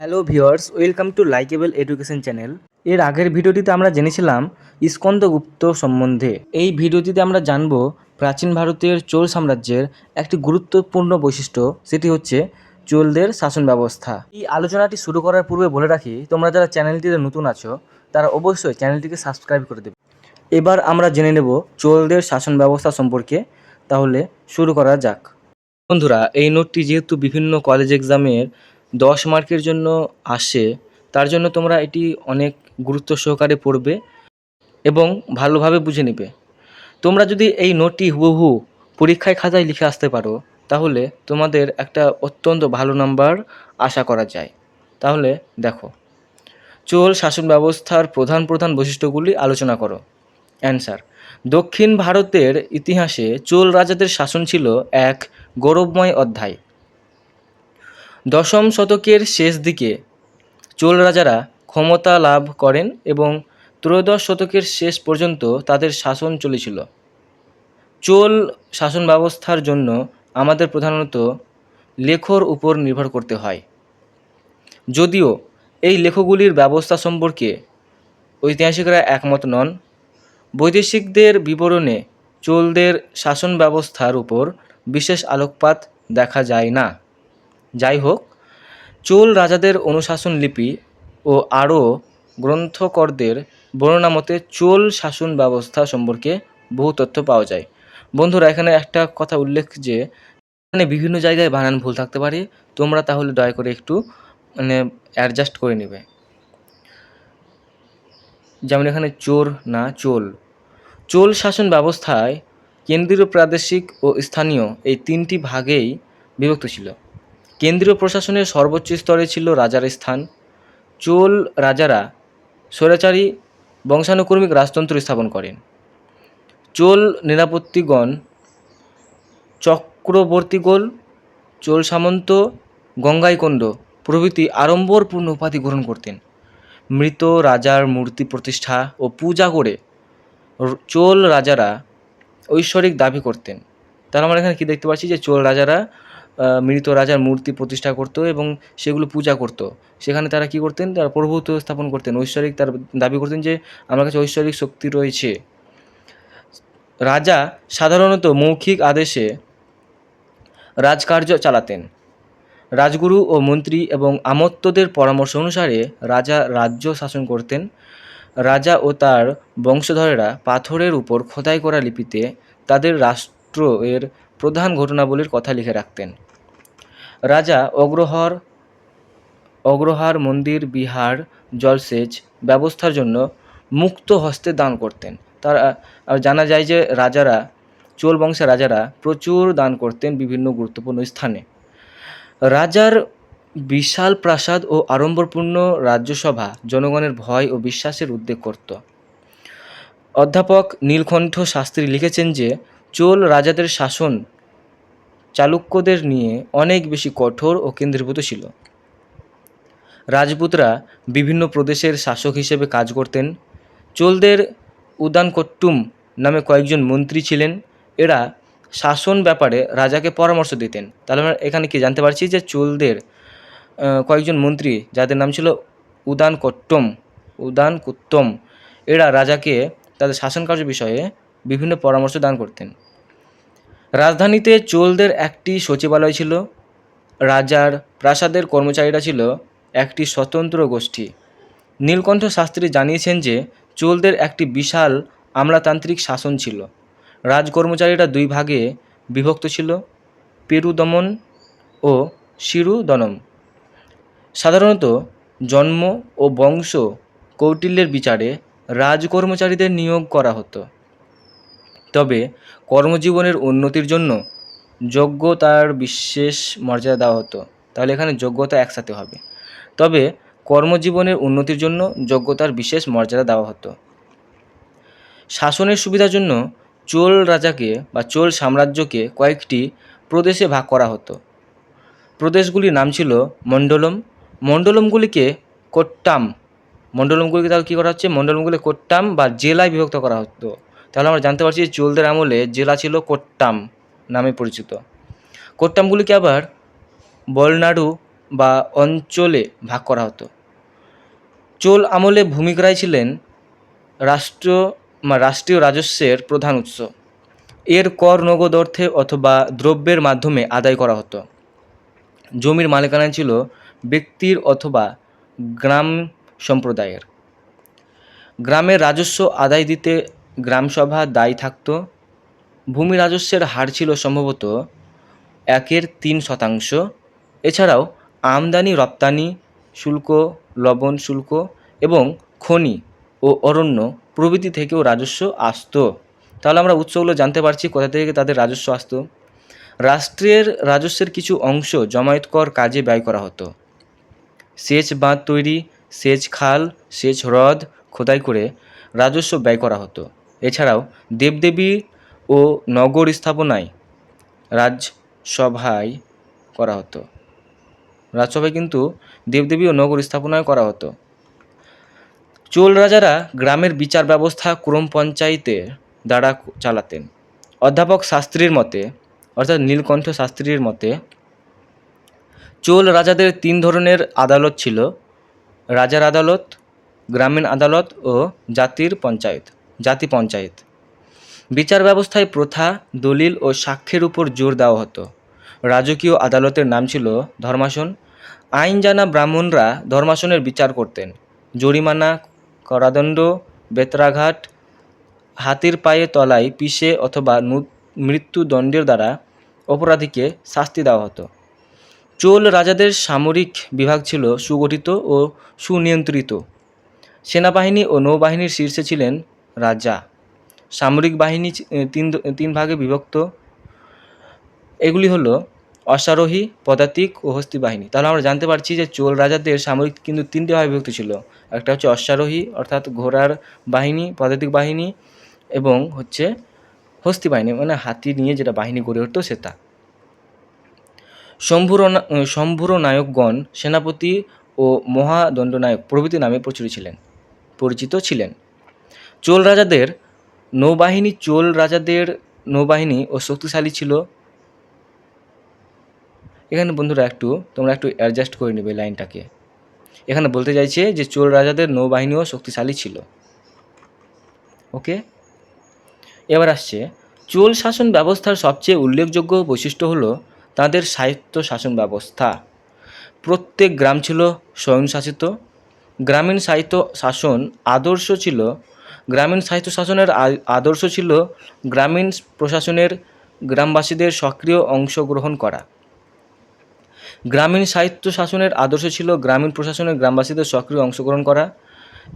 Hello viewers, welcome to likeable education channel. এর আগের ভিডিওটিতে আমরা জেনেছিলাম ইস্কন্দগুপ্ত সম্বন্ধে। এই ভিডিওটিতে আমরা জানব প্রাচীন ভারতের চোল সাম্রাজ্যের একটি গুরুত্বপূর্ণ বৈশিষ্ট্য, সেটি হচ্ছে চোলদের শাসন ব্যবস্থা। এই আলোচনাটি শুরু করার পূর্বে বলে রাখি, তোমরা যারা চ্যানেলটিতে নতুন আছো, তারা অবশ্যই চ্যানেলটিকে সাবস্ক্রাইব করে দেবে। এবার আমরা জেনে নেব চোলদের শাসন ব্যবস্থা সম্পর্কে, তাহলে শুরু করা যাক। বন্ধুরা, এই নোটটি যেহেতু বিভিন্ন কলেজ এক্সামের দশ মার্কের জন্য আসে, তার জন্য তোমরা এটি অনেক গুরুত্ব সহকারে পড়বে এবং ভালোভাবে বুঝে নেবে। তোমরা যদি এই নোটটি হুবহু পরীক্ষায় খাতায় লিখে আসতে পারো, তাহলে তোমাদের একটা অত্যন্ত ভালো নাম্বার আশা করা যায়। তাহলে দেখো, চোল শাসন ব্যবস্থার প্রধান প্রধান বৈশিষ্ট্যগুলি আলোচনা করো। অ্যান্সার, দক্ষিণ ভারতের ইতিহাসে চোল রাজাদের শাসন ছিল এক গৌরবময় অধ্যায়। দশম শতকের শেষ দিকে চোল রাজারা ক্ষমতা লাভ করেন এবং ত্রয়োদশ শতকের শেষ পর্যন্ত তাদের শাসন চলেছিল। চোল শাসন ব্যবস্থার জন্য আমাদের প্রধানত লেখর উপর নির্ভর করতে হয়। যদিও এই লেখগুলির ব্যবস্থা সম্পর্কে ঐতিহাসিকরা একমত নন, বৈদেশিকদের বিবরণে চোলদের শাসন ব্যবস্থার উপর বিশেষ আলোকপাত দেখা যায় না। যাই হোক চোল রাজাদের অনুশাসন লিপি ও আরও গ্রন্থকরদের বর্ণনা মতে চোল শাসন ব্যবস্থা সম্পর্কে বহু তথ্য পাওয়া যায়। বন্ধুরা, এখানে একটা কথা উল্লেখ যে, এখানে বিভিন্ন জায়গায় বানান ভুল থাকতে পারে। তোমরা তাহলে দয়া করে একটু মানে অ্যাডজাস্ট করে নেবে। যেমন এখানে চোর না চোল। চোল শাসন ব্যবস্থায় কেন্দ্রীয় প্রাদেশিক ও স্থানীয় এই তিনটি ভাগেই বিভক্ত ছিল। কেন্দ্রীয় প্রশাসনের সর্বোচ্চ স্তরে ছিল রাজার স্থান। চোল রাজারা স্বৈরাচারী বংশানুক্রমিক রাজতন্ত্র স্থাপন করেন। চোল নিরাপত্তিগণ চক্রবর্তীগোল, চোল সামন্ত গঙ্গাইকন্ড প্রভৃতি আড়ম্বরপূর্ণ উপাধি গ্রহণ করতেন। মৃত রাজার মূর্তি প্রতিষ্ঠা ও পূজা করে চোল রাজারা ঐশ্বরিক দাবি করতেন। তাহলে আমরা এখানে কী দেখতে পাচ্ছি যে চোল রাজারা মৃত রাজার মূর্তি প্রতিষ্ঠা করতো এবং সেগুলো পূজা করতো। সেখানে তারা কি করতেন? তারা প্রভুত্ব স্থাপন করতেন। ঐশ্বরিক তার দাবি করতেন যে, আমার কাছে ঐশ্বরিক শক্তি রয়েছে। রাজা সাধারণত মৌখিক আদেশে রাজকার্য চালাতেন। রাজগুরু ও মন্ত্রী এবং আমত্তদের পরামর্শ অনুসারে রাজা রাজ্য শাসন করতেন। রাজা ও তার বংশধরেরা পাথরের উপর খোদাই করা লিপিতে তাদের রাষ্ট্র এর প্রধান ঘটনাবলীর কথা লিখে রাখতেন। রাজা অগ্রহর, অগ্রহার মন্দির, বিহার, জলসেচ ব্যবস্থার জন্য মুক্ত হস্তে দান করতেন। তারা জানা যায় যে রাজারা, চোল বংশের রাজারা প্রচুর দান করতেন বিভিন্ন গুরুত্বপূর্ণ স্থানে। রাজার বিশাল প্রাসাদ ও আড়ম্বরপূর্ণ রাজ্যসভা জনগণের ভয় ও বিশ্বাসের উদ্বেগ করত। অধ্যাপক নীলকণ্ঠ শাস্ত্রী লিখেছেন যে, চোল রাজাদের শাসন চালুক্যদের নিয়ে অনেক বেশি কঠোর ও কেন্দ্রীভূত ছিল। রাজপুতরা বিভিন্ন প্রদেশের শাসক হিসেবে কাজ করতেন। চোলদের উদানকট্টুম নামে কয়েকজন মন্ত্রী ছিলেন। এরা শাসন ব্যাপারে রাজাকে পরামর্শ দিতেন। তাহলে আমরা এখানে কি জানতে পারছি যে চোলদের কয়েকজন মন্ত্রী যাদের নাম ছিল উদান কট্টম উদান কুত্তম এরা রাজাকে তাদের শাসন কার্য বিষয়ে বিভিন্ন পরামর্শ দান করতেন। রাজধানীতে চোলদের একটি সচিবালয় ছিল, রাজার প্রাসাদের কর্মচারীরা ছিল একটি স্বতন্ত্র গোষ্ঠী। নীলকণ্ঠ শাস্ত্রী জানিয়েছেন যে, চোলদের একটি বিশাল আমলাতান্ত্রিক শাসন ছিল। রাজকর্মচারীরা দুই ভাগে বিভক্ত ছিল, পেরুদমন ও শিরুদনম। সাধারণত জন্ম ও বংশ কৌটিল্যের বিচারে রাজকর্মচারীদের নিয়োগ করা হতো। তবে কর্মজীবনের উন্নতির জন্য যোগ্যতার বিশেষ মর্যাদা দেওয়া হতো। তাহলে এখানে যোগ্যতা একসাথে হবে। তবে কর্মজীবনের উন্নতির জন্য যোগ্যতার বিশেষ মর্যাদা দেওয়া হতো। শাসনের সুবিধার জন্য চোল রাজাকে বা চোল সাম্রাজ্যকে কয়েকটি প্রদেশে ভাগ করা হতো। প্রদেশগুলির নাম ছিল মণ্ডলম। মণ্ডলমগুলিকে কোট্টাম। মণ্ডলমগুলিকে তাহলে কী করা হচ্ছে? মণ্ডলমগুলি কোট্টাম বা জেলায় বিভক্ত করা হতো। তাহলে আমরা জানতে পারছি যে চোলদের আমলে জেলা ছিল কোট্টাম নামে পরিচিত। কোট্টামগুলিকে আবার বলনাড়ু বা অঞ্চলে ভাগ করা হতো। চোল আমলে ভূমিকরাই ছিলেন রাষ্ট্র রাষ্ট্রীয় রাজস্বের প্রধান উৎস। এর কর, নগদ অর্থে অথবা দ্রব্যের মাধ্যমে আদায় করা হতো। জমির মালিকানা ছিল ব্যক্তির অথবা গ্রাম সম্প্রদায়ের। গ্রামের রাজস্ব আদায় দিতে গ্রামসভা দায়ী থাকতো। ভূমি রাজস্বের হার ছিল সম্ভবত একের তিন শতাংশ। এছাড়াও আমদানি, রপ্তানি, শুল্ক, লবণ শুল্ক এবং খনি ও অরণ্য প্রভৃতি থেকেও রাজস্ব আসতো। তাহলে আমরা উৎসগুলো জানতে পারছি কোথা থেকে তাদের রাজস্ব আসতো। রাষ্ট্রের রাজস্বের কিছু অংশ জমায়েত কর কাজে ব্যয় করা হতো। সেচ বাঁধ তৈরি, সেচ খাল, সেচ হ্রদ খোদাই করে রাজস্ব ব্যয় করা হতো। এছাড়াও দেবদেবী ও নগর স্থাপনায় রাজসভায় করা হতো। রাজসভায় কিন্তু দেবদেবী ও নগর স্থাপনায় করা হতো। চোল রাজারা গ্রামের বিচার ব্যবস্থা ক্রম পঞ্চায়েতের দ্বারা চালাতেন। অধ্যাপক শাস্ত্রীর মতে, অর্থাৎ নীলকণ্ঠ শাস্ত্রীর মতে, চোল রাজাদের তিন ধরনের আদালত ছিল, রাজার আদালত, গ্রামীণ আদালত ও জাতির পঞ্চায়েত। জাতি পঞ্চায়েত। বিচার ব্যবস্থায় প্রথা, দলিল ও সাক্ষ্যের উপর জোর দেওয়া হতো। রাজকীয় আদালতের নাম ছিল ধর্মাসন। আইন জানা ব্রাহ্মণরা ধর্মাসনের বিচার করতেন। জরিমানা, করাদণ্ড বেতরাঘাট হাতির পায়ে তলায় পিষে অথবা মৃত্যুদণ্ডের দ্বারা অপরাধীকে শাস্তি দেওয়া হতো। চোল রাজাদের সামরিক বিভাগ ছিল সুগঠিত ও সুনিয়ন্ত্রিত। সেনাবাহিনী ও নৌবাহিনীর শীর্ষে ছিলেন রাজা। সামরিক বাহিনী তিন তিন ভাগে বিভক্ত। এগুলি হলো অশ্বারোহী, পদাতিক ও হস্তি বাহিনী। তাহলে আমরা জানতে পারছি যে চোল রাজাদের সামরিক কিন্তু তিনটে ভাগে বিভক্ত ছিল। একটা হচ্ছে অশ্বারোহী, অর্থাৎ ঘোড়ার বাহিনী, পদাতিক বাহিনী এবং হচ্ছে হস্তি বাহিনী মানে হাতি নিয়ে যেটা বাহিনী গড়ে উঠতো সেটা। শম্ভুর শম্ভুর নায়কগণ সেনাপতি ও মহাদণ্ডনায়ক প্রভৃতি নামে প্রচুর ছিলেন, পরিচিত ছিলেন। চোল রাজাদের নৌবাহিনী, চোল রাজাদের নৌবাহিনী ও শক্তিশালী ছিল। এখানে বন্ধুরা একটু, তোমরা একটু অ্যাডজাস্ট করে নেবে লাইনটাকে। এখানে বলতে চাইছে যে, চোল রাজাদের নৌবাহিনীও শক্তিশালী ছিল। ওকে? এবার আসছে, চোল শাসন ব্যবস্থার সবচেয়ে উল্লেখযোগ্য বৈশিষ্ট্য হলো তাদের সাহিত্য শাসন ব্যবস্থা। প্রত্যেক গ্রাম ছিল স্বয়ংশাসিত। গ্রামীণ সাহিত্য শাসন আদর্শ ছিল গ্রামীণ সাহিত্য শাসনের আ- আদর্শ ছিল গ্রামীণ প্রশাসনের গ্রামবাসীদের সক্রিয় অংশগ্রহণ করা। গ্রামীণ সাহিত্য শাসনের আদর্শ ছিল গ্রামীণ প্রশাসনের গ্রামবাসীদের সক্রিয় অংশগ্রহণ করা।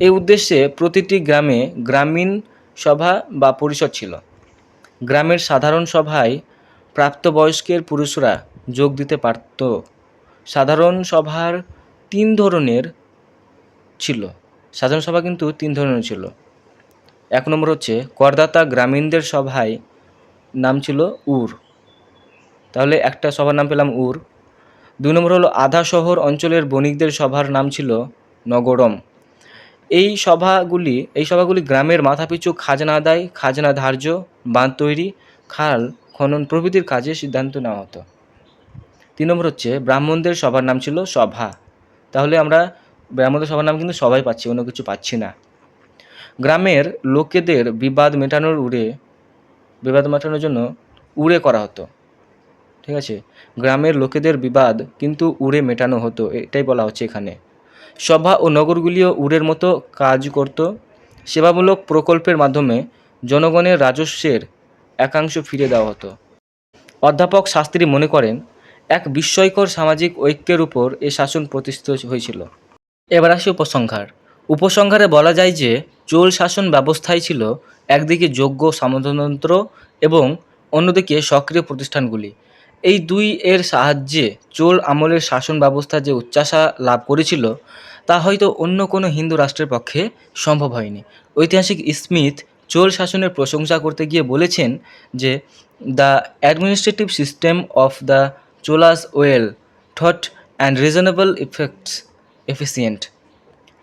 এই উদ্দেশ্যে প্রতিটি গ্রামে গ্রামীণ সভা বা পরিষদ ছিল। গ্রামের সাধারণ সভায় প্রাপ্তবয়স্কের পুরুষরা যোগ দিতে পারত। সাধারণ সভার তিন ধরনের ছিল। সাধারণ সভা কিন্তু তিন ধরনের ছিল। এক নম্বর হচ্ছে, করদাতা গ্রামীণদের সভায় নাম ছিল উর। তাহলে একটা সভার নাম পেলাম উর। দুই নম্বর হলো, আধা শহর অঞ্চলের বণিকদের সভার নাম ছিল নগরম। এই সভাগুলি এই সভাগুলি গ্রামের মাথাপিছু খাজনা আদায়, খাজনা ধার্য, বাঁধ তৈরি, খাল খনন প্রভৃতির কাজে সিদ্ধান্ত নেওয়া হতো। তিন নম্বর হচ্ছে, ব্রাহ্মণদের সভার নাম ছিল সভা। তাহলে আমরা ব্রাহ্মণদের সভার নাম কিন্তু সবাই পাচ্ছি, অন্য কিছু পাচ্ছি না। গ্রামের লোকেদের বিবাদ মেটানোর উড়ে, বিবাদ মেটানোর জন্য উড়ে করা হতো। ঠিক আছে? গ্রামের লোকেদের বিবাদ কিন্তু উড়ে মেটানো হতো, এটাই বলা হচ্ছে এখানে। সভা ও নগরগুলিও উড়ের মতো কাজ করত। সেবামূলক প্রকল্পের মাধ্যমে জনগণের রাজস্বের একাংশ ফিরে দেওয়া হতো। অধ্যাপক শাস্ত্রী মনে করেন, এক বিস্ময়কর সামাজিক ঐক্যের উপর এ শাসন প্রতিষ্ঠিত হয়েছিল। এবার আসি উপসংহার। উপসংহারে বলা যায় যে, চোল শাসন ব্যবস্থায় ছিল একদিকে যোগ্য সামন্ততন্ত্র এবং অন্যদিকে সক্রিয় প্রতিষ্ঠানগুলি। এই দুই এর সাহায্যে চোল আমলের শাসন ব্যবস্থা যে উচ্চাসা লাভ করেছিল, তা হয়তো অন্য কোনো হিন্দু রাষ্ট্রের পক্ষে সম্ভব হয়নি। ঐতিহাসিক স্মিথ চোল শাসনের প্রশংসা করতে গিয়ে বলেছেন যে, the administrative system of the Cholas well thought and reasonable effects efficient.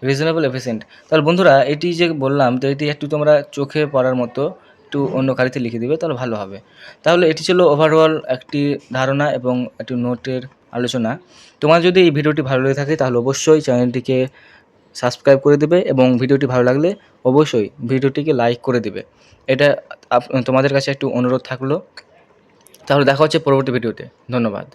Reasonable efficient তাহলে বন্ধুরা, এটি যে বললাম, তো এটি একটু তোমরা চোখে পড়ার মতো, একটু অন্য কালিতে লিখে দিবে, তাহলে ভালো হবে। তাহলে এটি ছিল ওভারঅল একটি ধারণা এবং একটি নোটের আলোচনা। তোমার যদি এই ভিডিওটি ভালো লেগে থাকে, তাহলে অবশ্যই চ্যানেলটিকে সাবস্ক্রাইব করে দেবে এবং ভিডিওটি ভালো লাগলে অবশ্যই ভিডিওটিকে লাইক করে দেবে। এটা তোমাদের কাছে একটু অনুরোধ থাকল। তাহলে দেখা হচ্ছে পরবর্তী ভিডিওতে। ধন্যবাদ।